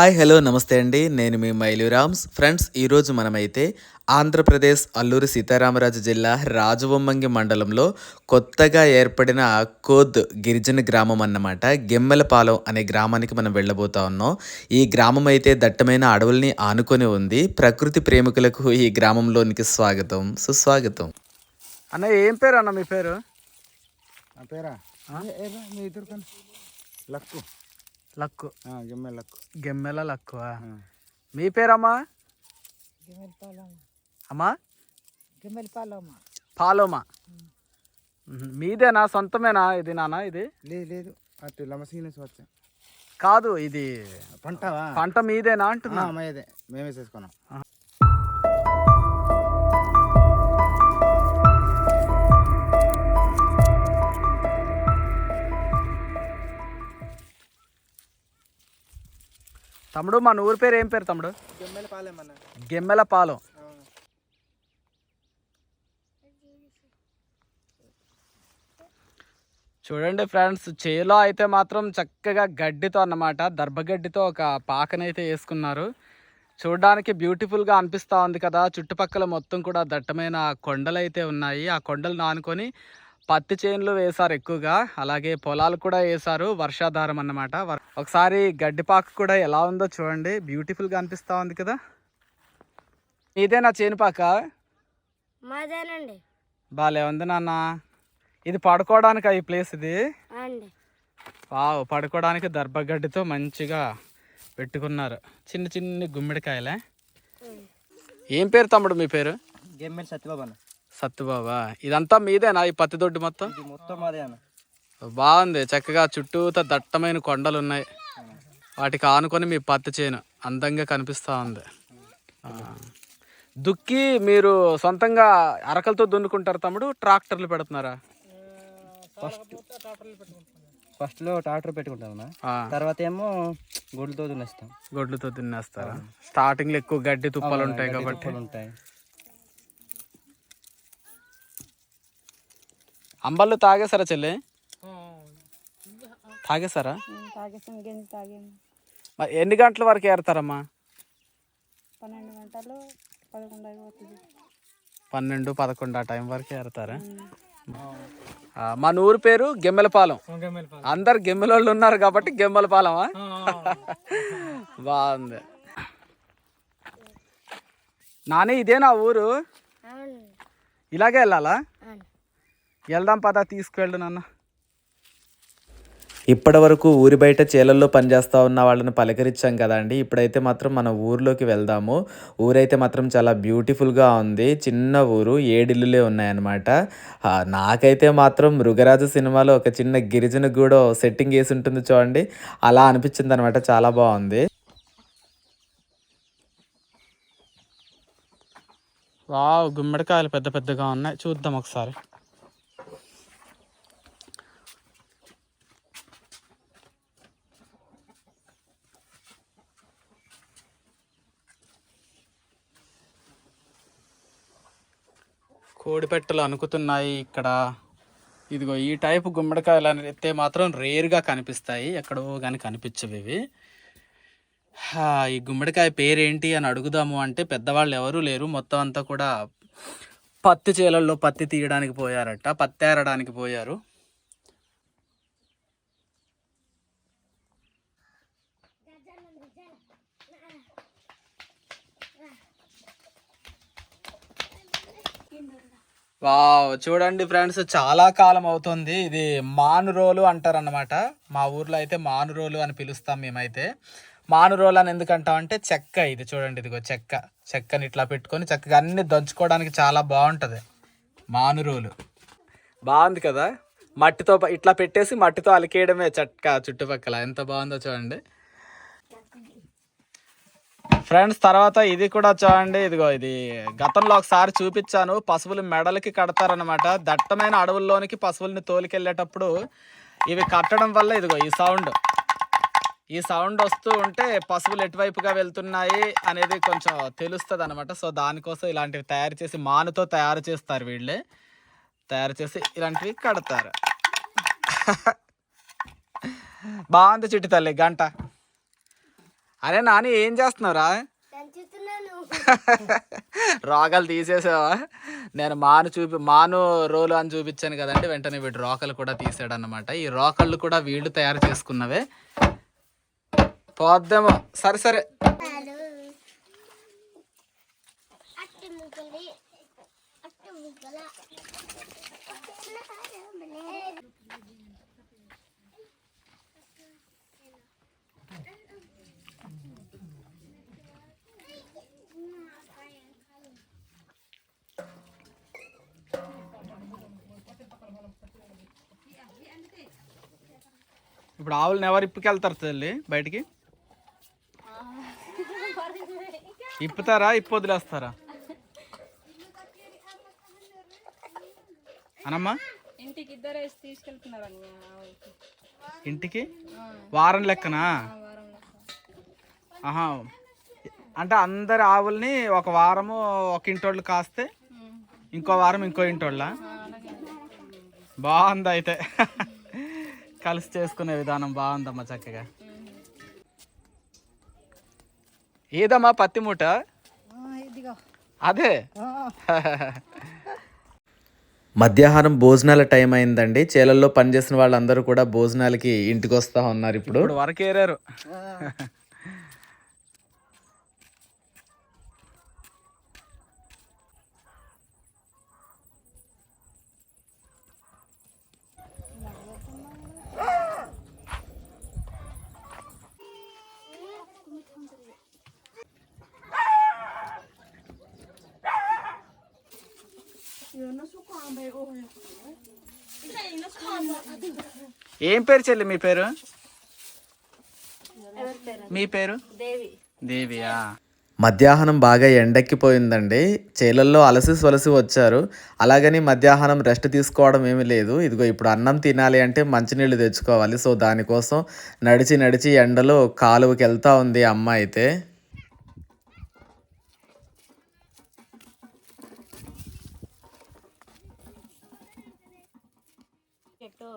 Hi hello నమస్తే అండి. నేను మీ మైలురామ్స్. ఫ్రెండ్స్ ఈరోజు మనమైతే ఆంధ్రప్రదేశ్ అల్లూరి సీతారామరాజు జిల్లా రాజవొమ్మంగి మండలంలో కొత్తగా ఏర్పడిన కోద్ గిరిజన గ్రామం అన్నమాట. గెమ్మెలపాలెం అనే గ్రామానికి మనం వెళ్ళబోతా ఉన్నాం. ఈ గ్రామం అయితే దట్టమైన అడవుల్ని ఆనుకొని ఉంది. ప్రకృతి ప్రేమికులకు ఈ గ్రామంలోనికి స్వాగతం. సుస్వాగతం. అన్న ఏం పేరు అన్న మీ పేరు? నా పేరా? మీ ఇద్దరు లక్కు. లక్కు. ఆ, గిమ్మె లక్కు. గెమ్మెల లక్కు. మీ పేరమ్మా? అమ్మా? పాలోమా. మీదేనా? సొంతమేనా? ఇది నాన్న ఇది? లేదు లేదు. అటు లమసీనస్ వచ్చా. కాదు ఇది పంటవా? పంట మీదేనా అంటున్నా? మేమే చేసుకున్నాం. తమ్ముడు మన ఊరి పేరు ఏం పేరు తమ్ముడు? గెమ్మెల పాలెం చూడండి ఫ్రెండ్స్ చేలో అయితే మాత్రం చక్కగా గడ్డితో అన్నమాట. దర్భగడ్డితో ఒక పాకనైతే వేసుకున్నారు. చూడడానికి బ్యూటిఫుల్గా అనిపిస్తూ ఉంది కదా. చుట్టుపక్కల మొత్తం కూడా దట్టమైన కొండలు అయితే ఉన్నాయి. ఆ కొండలు నానుకొని పత్తి చేనులు వేశారు ఎక్కువగా. అలాగే పొలాలు కూడా వేశారు. వర్షాధారం అన్నమాట. ఒకసారి గడ్డి పాక కూడా ఎలా ఉందో చూడండి. బ్యూటిఫుల్గా అనిపిస్తూ ఉంది కదా. ఇదేనా చేను పాక? మాదేనండి. బాలే ఉంది నాన్న. ఇది పడుకోవడానికి ఈ ప్లేస్ ఇది? అండి. వావ్ పడుకోవడానికి దర్భగడ్డితో మంచిగా పెట్టుకున్నారు. చిన్న చిన్న గుమ్మిడికాయలే. ఏం పేరు తమ్ముడు మీ పేరు? గిమ్మెల సత్యబాబు అన్న. సత్తుబాబా ఇదంతా మీదేనా ఈ పత్తి దొడ్డి మొత్తం? ఇది మొత్తం మాదే అన్న. బాగుంది. చక్కగా చుట్టూతా దట్టమైన కొండలు ఉన్నాయి వాటికి ఆనుకొని మీ పత్తి చేను అందంగా కనిపిస్తూ ఉంది. దుక్కి మీరు సొంతంగా అరకలతో దున్నుకుంటారు తమ్ముడు ట్రాక్టర్లు పెడుతున్నారా? ఫస్ట్ ఫస్ట్లో ట్రాక్టర్ పెట్టుకుంటాం ఆ, తర్వాత ఏమో గుడ్లతో దున్నేస్తాం. గొడ్లతో తినేస్తారా స్టార్టింగ్లో ఎక్కువ గడ్డి తుప్పలు ఉంటాయి కాబట్టి. ఉంటాయి. అంబళ్ళు తాగేసారా చెల్లి? తాగేసారా తాగేసాం గింజ తాగాము మరి ఎన్ని గంటల వరకు ఏరుతారమ్మా? పన్నెండు గంటలు పదకొండు అయిపోతుంది. పన్నెండు పదకొండు ఆ టైం వరకు ఏరుతారా? మన ఊరు పేరు గెమ్మెలపాలెం. అందరు గెమ్మెలోళ్ళు ఉన్నారు కాబట్టి గెమ్మెలపాలెమా? బాగుంది. నాని ఇదే నా ఊరు? ఇలాగే వెళ్ళాలా? వెళ్దాం పదా తీసుకువెళ్ళు నాన్న. ఇప్పటి వరకు ఊరి బయట చేలల్లో పనిచేస్తూ ఉన్న వాళ్ళని పలకరించాం కదండి. ఇప్పుడైతే మాత్రం మన ఊర్లోకి వెళ్దాము. ఊరైతే మాత్రం చాలా బ్యూటిఫుల్గా ఉంది. చిన్న ఊరు ఏడిల్లులే ఉన్నాయన్నమాట. నాకైతే మాత్రం మృగరాజు సినిమాలో ఒక చిన్న గిరిజన కూడా సెట్టింగ్ వేసి ఉంటుంది చూడండి. అలా అనిపించింది అనమాట చాలా బాగుంది. వావ్ గుమ్మడికాయలు పెద్ద పెద్దగా ఉన్నాయి. చూద్దాం ఒకసారి. కోడిపెట్టలు అనుకుతున్నాయి ఇక్కడ. ఇదిగో ఈ టైపు గుమ్మడికాయలు అయితే మాత్రం రేర్గా కనిపిస్తాయి. ఎక్కడో కానీ కనిపించవు ఇవి. ఈ గుమ్మడికాయ పేరేంటి అని అడుగుదాము అంటే పెద్దవాళ్ళు ఎవరూ లేరు. మొత్తం అంతా కూడా పత్తి చేలల్లో పత్తి తీయడానికి పోయారట పత్తి ఏరడానికి పోయారు. వావ్ చూడండి ఫ్రెండ్స్ చాలా కాలం అవుతుంది. ఇది మానురోలు అంటారన్నమాట. మా ఊర్లో అయితే మానురోలు అని పిలుస్తాం మేమైతే. మానురోలు అని ఎందుకంటాం అంటే చెక్క ఇది చూడండి ఇదిగో చెక్క. చెక్కని ఇట్లా పెట్టుకొని చక్కగా అన్ని దంచుకోవడానికి చాలా బాగుంటుంది. మానురోలు. బాగుంది కదా? మట్టితో ఇట్లా పెట్టేసి మట్టితో అలికేయడమే చెక్క చుట్టుపక్కల. ఎంత బాగుందో చూడండి. ఫ్రెండ్స్ తర్వాత ఇది కూడా చూడండి. ఇదిగో ఇది గతంలో ఒకసారి చూపించాను. పశువులు మెడలకి కడతారనమాట దట్టమైన అడవుల్లోనికి పశువుల్ని తోలికెళ్ళేటప్పుడు ఇవి కట్టడం వల్ల ఇదిగో ఈ సౌండ్ ఈ సౌండ్ వస్తూ ఉంటే పశువులు ఎటువైపుగా వెళ్తున్నాయి అనేది కొంచెం తెలుస్తుంది అనమాట సో దానికోసం ఇలాంటివి తయారు చేసి మానుతో తయారు చేస్తారు వీళ్ళే. తయారు చేసి ఇలాంటివి కడతారు. బాగుంది చిట్టి తల్లి గంట. అరే నాని ఏం చేస్తున్నావురా? రోకలు తీసేసావా? నేను మాను చూపి మాను రోలు అని చూపించాను కదండి వెంటనే వీడు రోకలు కూడా తీసాడు అనమాట ఈ రోకళ్ళు కూడా వీళ్ళు తయారు చేసుకున్నవే. పోద్దేమో. సరే సరే. ఇప్పుడు ఆవులను ఎవరు ఇప్పుకెళ్తారు తల్లి బయటికి? ఇప్పుతారా? ఇప్పు వదిలేస్తారా? అనమ్మా ఇంటికి ఇద్దరు తీసుకెళ్తున్నారు. ఇంటికి? వారం లెక్కనా? ఆహా. అంటే అందరి ఆవుల్ని ఒక వారము ఒక ఇంటోళ్ళు కాస్తే ఇంకో వారం ఇంకో ఇంటోళ్ళ? బాగుంది అయితే. కలిసి చేసుకునే విధానం బాగుందమ్మా చక్కగా. ఏదమ్మా పత్తి మూట? అదే. మధ్యాహ్నం భోజనాల టైం అయిందండి. చేలల్లో పనిచేసిన వాళ్ళందరూ కూడా భోజనాలకి ఇంటికి వస్తూ ఉన్నారు ఇప్పుడు. ఇప్పుడు వరకు ఏరారు ఏం పేరు చెల్లి మీ పేరు? మీ పేరు? దేవి. దేవియా? మధ్యాహ్నం బాగా ఎండెక్కిపోయిందండి చేలల్లో అలసి సొలసి వచ్చారు. అలాగని మధ్యాహ్నం రెస్ట్ తీసుకోవడం ఏమీ లేదు. ఇదిగో ఇప్పుడు అన్నం తినాలి అంటే మంచినీళ్ళు తెచ్చుకోవాలి. సో దానికోసం నడిచి నడిచి ఎండలో కాలువకి వెళ్తా ఉంది అమ్మ అయితే చెట్టు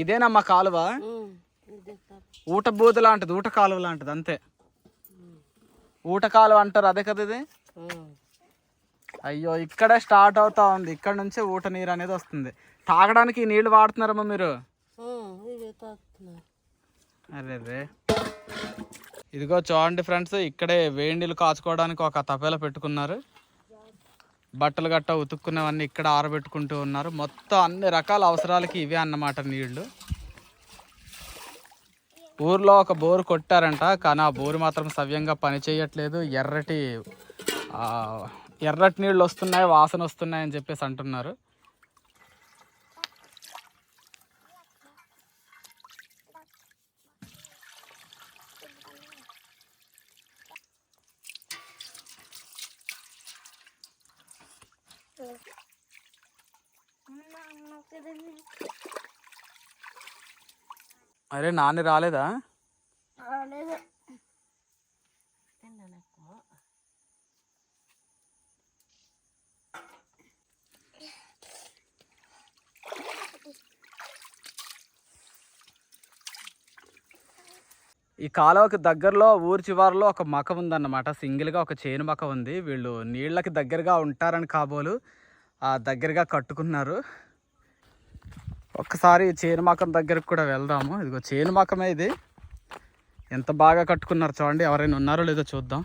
ఇదేనమ్మా కాలువ. ఊట బూద లాంటిది ఊట కాలువ లాంటిది అంతే. ఊట కాలువ అంటారు అదే కదా ఇది? అయ్యో ఇక్కడే స్టార్ట్ అవుతా ఉంది. ఇక్కడ నుంచే ఊట నీరు అనేది వస్తుంది. తాగడానికి ఈ నీళ్ళు వాడుతున్నారమ్మా మీరు? అరే రే. ఇదిగో చూడండి ఫ్రెండ్స్ ఇక్కడే వేడి నీళ్ళు కాచుకోవడానికి ఒక తపేల పెట్టుకున్నారు. బట్టలు గట్ట ఉతుక్కున్నవన్నీ ఇక్కడ ఆరబెట్టుకుంటూ ఉన్నారు. మొత్తం అన్ని రకాల అవసరాలకి ఇవే అన్నమాట నీళ్ళు. ఊర్లో ఒక బోరు కొట్టారంట కానీ ఆ బోరు మాత్రం సవ్యంగా పని చేయట్లేదు. ఎర్రటి ఎర్రటి నీళ్ళు వస్తున్నాయి వాసన వస్తున్నాయి అని చెప్పేసి అంటున్నారు. అరే నాన్న రాలేదా? ఈ కాలువకి దగ్గరలో ఊరి చివరిలో ఒక మక ఉందన్నమాట. సింగిల్గా ఒక చేను మక ఉంది. వీళ్ళు నీళ్ళకి దగ్గరగా ఉంటారని కాబోలు ఆ దగ్గరగా కట్టుకున్నారు ఒక్కసారి చేను దగ్గరకు దగ్గరికి కూడా వెళ్దాము. ఇదిగో చేనుమాకమే ఇది. ఎంత బాగా కట్టుకున్నారు చూడండి. ఎవరైనా ఉన్నారో లేదో చూద్దాం.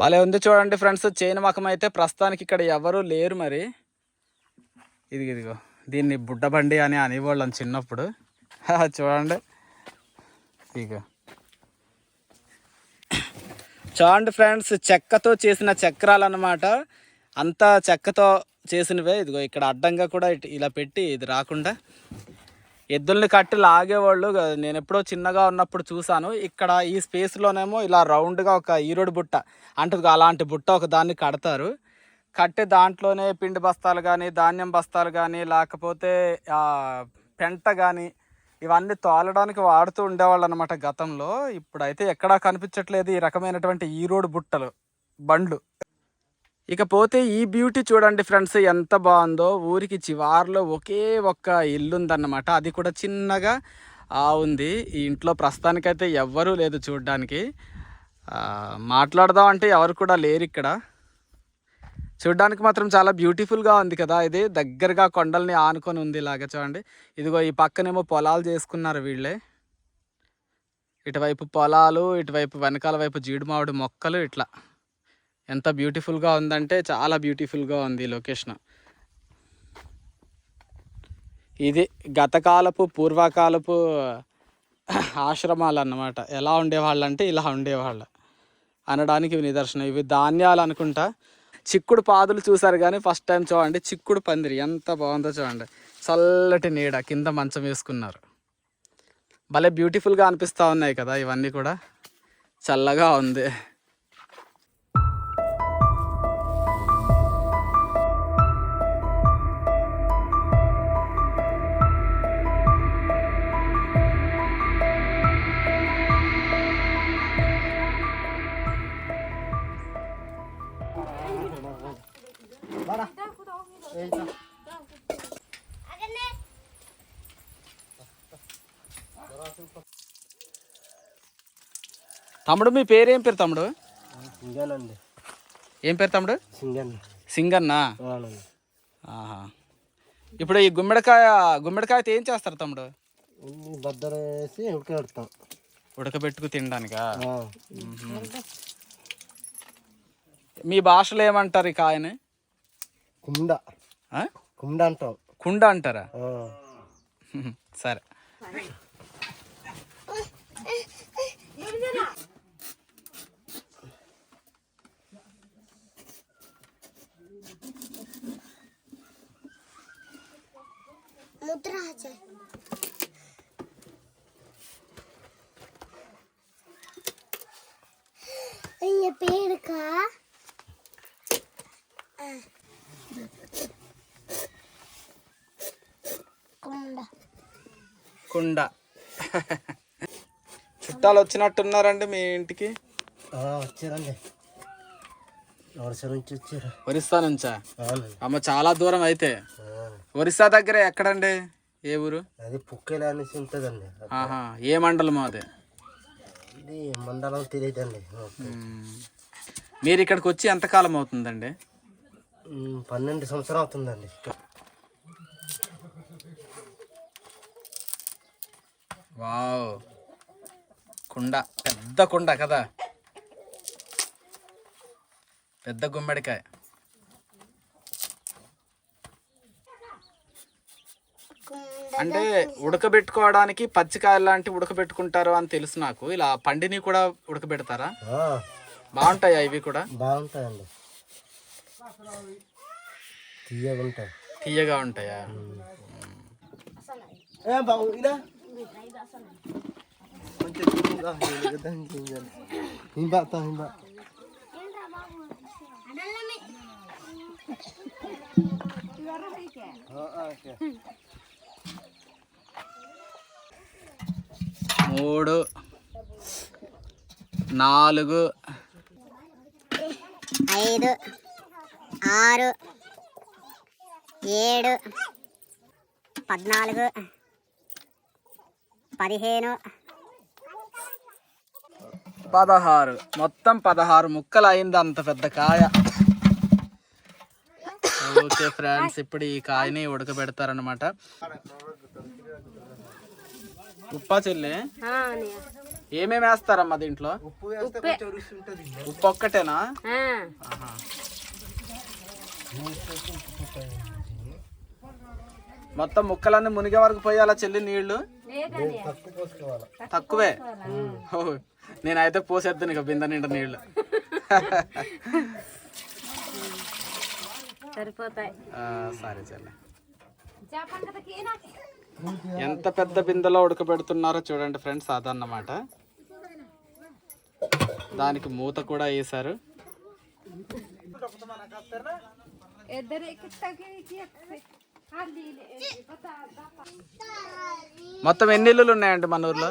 భలే ఉంది చూడండి ఫ్రెండ్స్. చేను మకం అయితే ప్రస్తుతానికి ఇక్కడ ఎవరు లేరు మరి. ఇది ఇదిగో దీన్ని బుడ్డబండి అని అనేవాళ్ళం చిన్నప్పుడు. చూడండి. ఇగో చూడండి ఫ్రెండ్స్ చెక్కతో చేసిన చక్రాలు అన్నమాట అంతా చెక్కతో చేసినవే. ఇదిగో ఇక్కడ అడ్డంగా కూడా ఇలా పెట్టి ఇది రాకుండా. ఎద్దుల్ని కట్టి లాగేవాళ్ళు. నేను ఎప్పుడో చిన్నగా ఉన్నప్పుడు చూశాను. ఇక్కడ ఈ స్పేస్లోనేమో ఇలా రౌండ్గా ఒక ఈరోడు బుట్ట. అంటే అలాంటి బుట్ట ఒక దాన్ని కడతారు. కట్టి దాంట్లోనే పిండి బస్తాలు కానీ ధాన్యం బస్తాలు కానీ లేకపోతే పెంట కానీ ఇవన్నీ తోలడానికి వాడుతూ ఉండేవాళ్ళు అనమాట గతంలో. ఇప్పుడైతే ఎక్కడా కనిపించట్లేదు ఈ రకమైనటువంటి ఈరోడు బుట్టలు బండ్లు. ఇకపోతే ఈ బ్యూటీ చూడండి ఫ్రెండ్స్ ఎంత బాగుందో. ఊరికి చివార్లో ఒకే ఒక్క ఇల్లు ఉందన్నమాట అది కూడా చిన్నగా ఆ, ఉంది. ఈ ఇంట్లో ప్రస్తుతానికైతే ఎవ్వరూ లేదు చూడడానికి. మాట్లాడదాం అంటే ఎవరు కూడా లేరు ఇక్కడ చూడడానికి మాత్రం చాలా బ్యూటిఫుల్గా ఉంది కదా. ఇది దగ్గరగా కొండల్ని ఆనుకొని ఉంది ఇలాగ చూడండి. ఇదిగో ఈ పక్కనేమో పొలాలు చేసుకున్నారు వీళ్ళే. ఇటువైపు పొలాలు ఇటువైపు వెనకాల వైపు జీడిమావిడి మొక్కలు ఇట్లా. ఎంత బ్యూటిఫుల్గా ఉందంటే చాలా బ్యూటిఫుల్గా ఉంది ఈ లొకేషన్. ఇది గతకాలపు పూర్వకాలపు ఆశ్రమాలు అన్నమాట. ఎలా ఉండేవాళ్ళు అంటే ఇలా ఉండేవాళ్ళు. అనడానికి ఇవి నిదర్శనం. ఇవి ధాన్యాలు అనుకుంటా. చిక్కుడు పాదులు చూసారు కానీ ఫస్ట్ టైం చూడండి. చిక్కుడు పందిరి ఎంత బాగుందో చూడండి. చల్లటి నీడ కింద మంచం వేసుకున్నారు. భలే బ్యూటిఫుల్గా అనిపిస్తూ ఉన్నాయి కదా ఇవన్నీ కూడా. చల్లగా ఉంది. తమ్ముడు మీ పేరేం పేరు తమ్ముడు? సింగనండి ఏం పేరు తమ్ముడు? సింగన్. సింగన్నా? ఆహా. ఇప్పుడు ఈ గుమ్మడికాయ గుమ్మడికాయతో ఏం చేస్తారు తమ్ముడు? వేసి ఉడకబెడతాం. ఉడకబెట్టుకు తినడానికా. మీ భాషలో ఏమంటారు ఈ కాయని? కుండ? కుండ అంటాం. కుండ అంటారా? ఆ. ముద్రాజ అయ్య పేరుకా కొండ కుండ. చుట్టాలు వచ్చినట్టున్నారండి మీ ఇంటికి? వచ్చారండి. ఒరిస్సా నుంచా? అమ్మ చాలా దూరం అయితే. ఒరిస్సా దగ్గర ఎక్కడండి? ఏ ఊరు? అది పుక్కేలు అనేసి ఉంటుందండి. ఆహా ఏ మండలం అది? ఇది మండలం తెలియదండి. మీరు ఇక్కడికి వచ్చి ఎంతకాలం అవుతుందండి? ఉమ్, పన్నెండు సంవత్సరం అవుతుందండి వావ్. కుండ. పెద్ద కుండ కదా? పెద్ద గుమ్మడికాయ. అంటే ఉడకబెట్టుకోవడానికి పచ్చికాయలు లాంటి ఉడకబెట్టుకుంటారు అని తెలుసు నాకు. ఇలా పండిని కూడా ఉడకబెడతారా? ఆ, బాగుంటాయా ఇవి కూడా? బాగుంటాయండి. తీయగా ఉంటాయి. తీయగా ఉంటాయా? ఏ బాబు ఇలా కొంచెం తీయగా ఉంది కదా, ఇంకేం చేయాలి? హింబా తా, హింబా. ఆ, ఆ, ఓకే. మూడు నాలుగు ఐదు ఆరు ఏడు పద్నాలుగు పదిహేను పదహారు. మొత్తం పదహారు. ముక్కలు అయింది అంత పెద్ద కాయ. ఓకే ఫ్రెండ్స్ ఇప్పుడు ఈ కాయని ఉడకబెడతారనమాట ఉప్పా చెల్లి? ఏమేమి వేస్తారమ్మా దీంట్లో? ఉప్పు వేస్తే కొంచెం రుచి ఉంటుంది ఉప్పు ఒక్కటేనా? ఆహా. మొత్తం ముక్కలన్నీ మునిగే వరకు పోయాలా చెల్లి నీళ్ళు? తక్కువ పోసుకోవాలి. తక్కువే? ఓ, నేనైతే పోసేద్దాను ఇక బింద నిండా నీళ్ళు. సరిపోతాయి. ఆ, సరే చెల్లి. ఎంత పెద్ద బిందెలో ఉడకబెడుతున్నారో చూడండి ఫ్రెండ్స్ అదన్నమాట. దానికి మూత కూడా వేసారు మొత్తం ఎన్ని ఇల్లులు ఉన్నాయండి మన ఊర్లో?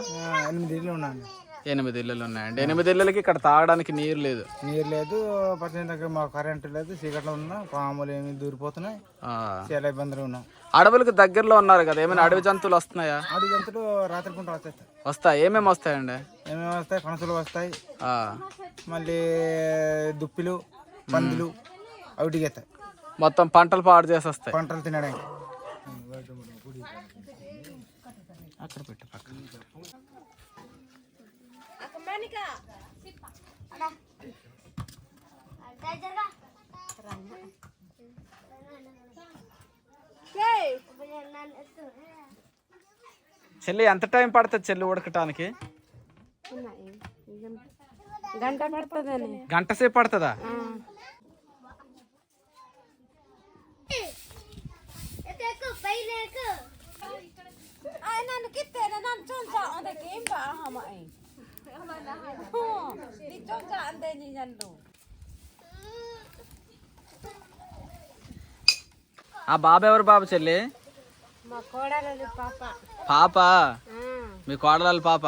ఎనిమిది ఇల్లు ఉన్నాయండి. ఎనిమిది ఇల్లులు ఉన్నాయండి. ఎనిమిది ఇళ్ళకి ఇక్కడ తాగడానికి నీరు లేదు. నీరు లేదు పచ్చని దగ్గర మా కరెంటు లేదు చీకట్లో ఉన్నా పాములు ఏమి దూరిపోతున్నాయి. చాలా ఇబ్బందులు ఉన్నాం. అడవులకు దగ్గరలో ఉన్నారు కదా ఏమైనా అడవి జంతువులు వస్తున్నాయా? అడుగు జంతువులు రాత్రి పూట వచ్చేస్తాయి వస్తాయి? ఏమేమి వస్తాయండి? ఏమేమి వస్తాయి? పనసలు వస్తాయి ఆ. మళ్ళీ దుప్పిలు పందులు అవి దిగేస్తాయి. మొత్తం పంటలు పాడు చేసి వస్తాయి. పంటలు తినడానికి. అక్కడ పెట్టు పక్కన. చెల్లి ఎంత టైం పడుతుంది చెల్లి ఉడకటానికి? గంట పడుతుంది గంట సేపు పడుతుందా? ఆయన ఆ బాబు ఎవరు బాబు చెల్లి? పాప. పాప? మీ కోడల పాప.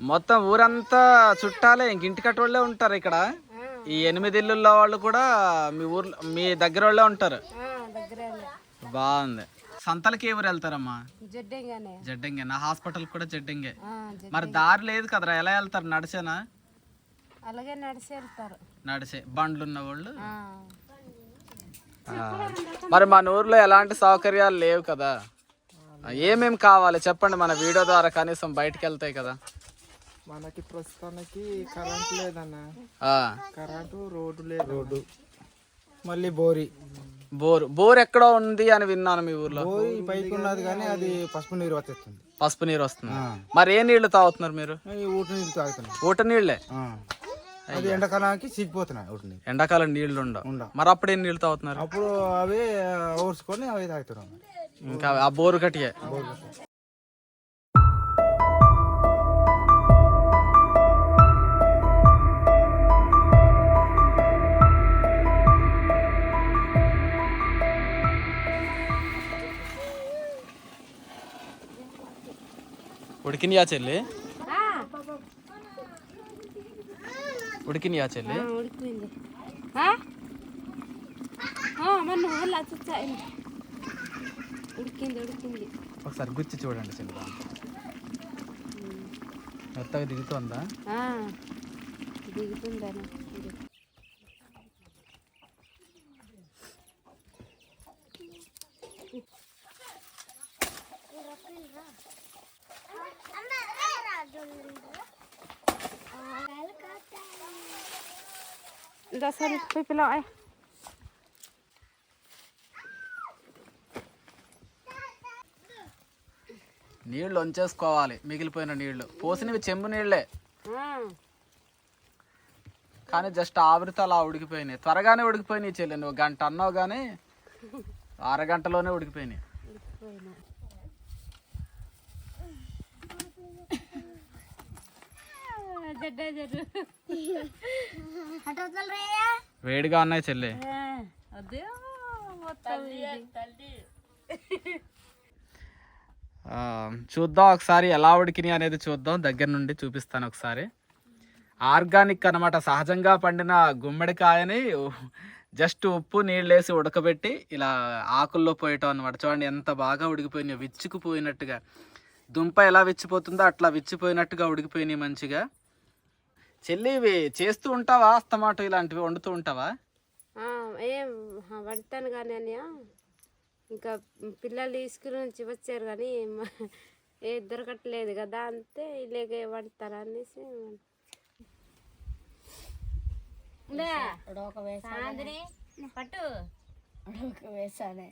మొత్తం ఊరంతా చుట్టాలే ఇంక ఇంటి కట్టోళ్ళే ఉంటారు ఇక్కడ. ఈ ఎనిమిది ఇల్లుల్లో వాళ్ళు కూడా మీ ఊర్లో మీ దగ్గర వాళ్ళే ఉంటారు. బాగుంది. సంతలకి ఎవరు వెళ్తారమ్మా? జడ్డంగానే. జడ్డంగే. నా హాస్పిటల్ కూడా జడ్డంగే. మరి దారి లేదు కదరా ఎలా వెళ్తారు? నడిచేనా? అలాగే నడిచి వెళ్తారు. నడిచే. బండ్లు ఉన్న వాళ్ళు? ఆ. మరి మన ఊర్లో ఎలాంటి సౌకర్యాలు లేవు కదా. ఏమేమి కావాలి? చెప్పండి మన వీడియో ద్వారా కనీసం బయటకు వెళ్తాయి కదా. మనకి ప్రస్తుతానికి కరెంట్ లేదన్న. ఆ. కరెంటు రోడ్డు లేదు. రోడ్డు మళ్ళీ బోరి. బోర్ బోర్ ఎక్కడో ఉంది అని విన్నాను మీ ఊర్లో. బోరి పైకి ఉన్నది కానీ అది పసుపు నీరు వచ్చేస్తుంది. పసుపు నీరు వస్తుంది. మరి ఏ నీళ్ళు తాగుతున్నారు మీరు? ఈ ఊటి నీరు తాగుతున్నాయి ఊట నీళ్ళే? ఆ. అది ఎండాకాలానికి సిగ్గిపోతున్నాయి ఊటి నీరు ఎండాకాలం నీళ్ళు ఉండవు. ఉండవు. మరి అప్పుడు ఏం నీళ్ళు తాగుతున్నారు? అప్పుడు అవి ఓర్చుకొని అవి తాగుతున్నాం. ఇంకా ఆ బోరు కట్టియే ఉడికినయా చెల్లి? ఉడికినయా చెల్లి? ఉడికింది. ఒకసారి గుచ్చి చూడండి చెల్లి. మెత్తగా దిగుతుందా? దిగుతుందని దసరి పిపిలో నీళ్ళు వంచేసుకోవాలి. మిగిలిపోయిన నీళ్ళు. పోసినవి చెంబు నీళ్ళే. కానీ జస్ట్ ఆవిరితో అలా ఉడికిపోయినాయి. త్వరగానే ఉడికిపోయినాయి చెల్లి. నువ్వు గంట అన్నావు కానీ అరగంటలోనే ఉడికిపోయినాయి. వేడిగా ఉన్నాయి చెల్లి. అదే మొత్తం ఆ, చూద్దాం ఒకసారి ఎలా ఉడికినాయి అనేది చూద్దాం. దగ్గర నుండి చూపిస్తాను ఒకసారి. ఆర్గానిక్ అన్నమాట. సహజంగా పండిన గుమ్మడికాయని జస్ట్ ఉప్పు నీళ్ళు వేసి ఉడకబెట్టి ఇలా ఆకుల్లో పోయటం అనమాట చూడండి ఎంత బాగా ఉడికిపోయినాయి. విచ్చుకుపోయినట్టుగా. దుంప ఎలా విచ్చిపోతుందో అట్లా విచ్చిపోయినట్టుగా ఉడికిపోయినాయి మంచిగా. చెల్లి చేస్తూ ఉంటావా? అస్తమాటు ఇలాంటివి వండుతూ ఉంటావా? ఆ, ఏం వండుతాను కానీ అన్నయ్య ఇంకా పిల్లలు స్కూల్ నుంచి వచ్చారు కానీ ఏ దొరకట్లేదు కదా అంతే ఇలాగే వండుతారు అనేసి పట్టు. వేసానే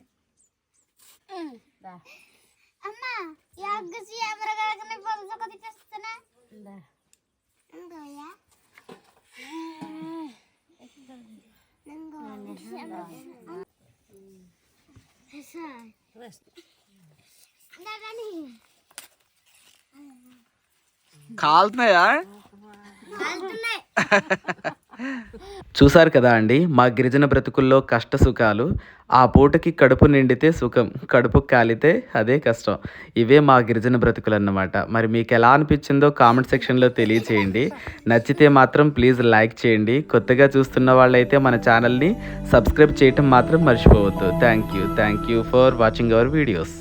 అమ్మా కానీ కాలుతున్నాయా కాలుతున్నాయి చూశారు కదా అండి మా గిరిజన బ్రతుకుల్లో కష్ట సుఖాలు ఆ పూటకి కడుపు నిండితే సుఖం కడుపు కాలితే అదే కష్టం. ఇవే మా గిరిజన బ్రతుకులు అన్నమాట మరి మీకు ఎలా అనిపించిందో కామెంట్ సెక్షన్లో తెలియచేయండి. నచ్చితే మాత్రం ప్లీజ్ లైక్ చేయండి. కొత్తగా చూస్తున్న వాళ్ళైతే మన ఛానల్ని సబ్స్క్రైబ్ చేయటం మాత్రం మర్చిపోవద్దు. Thank you. Thank you for watching our videos.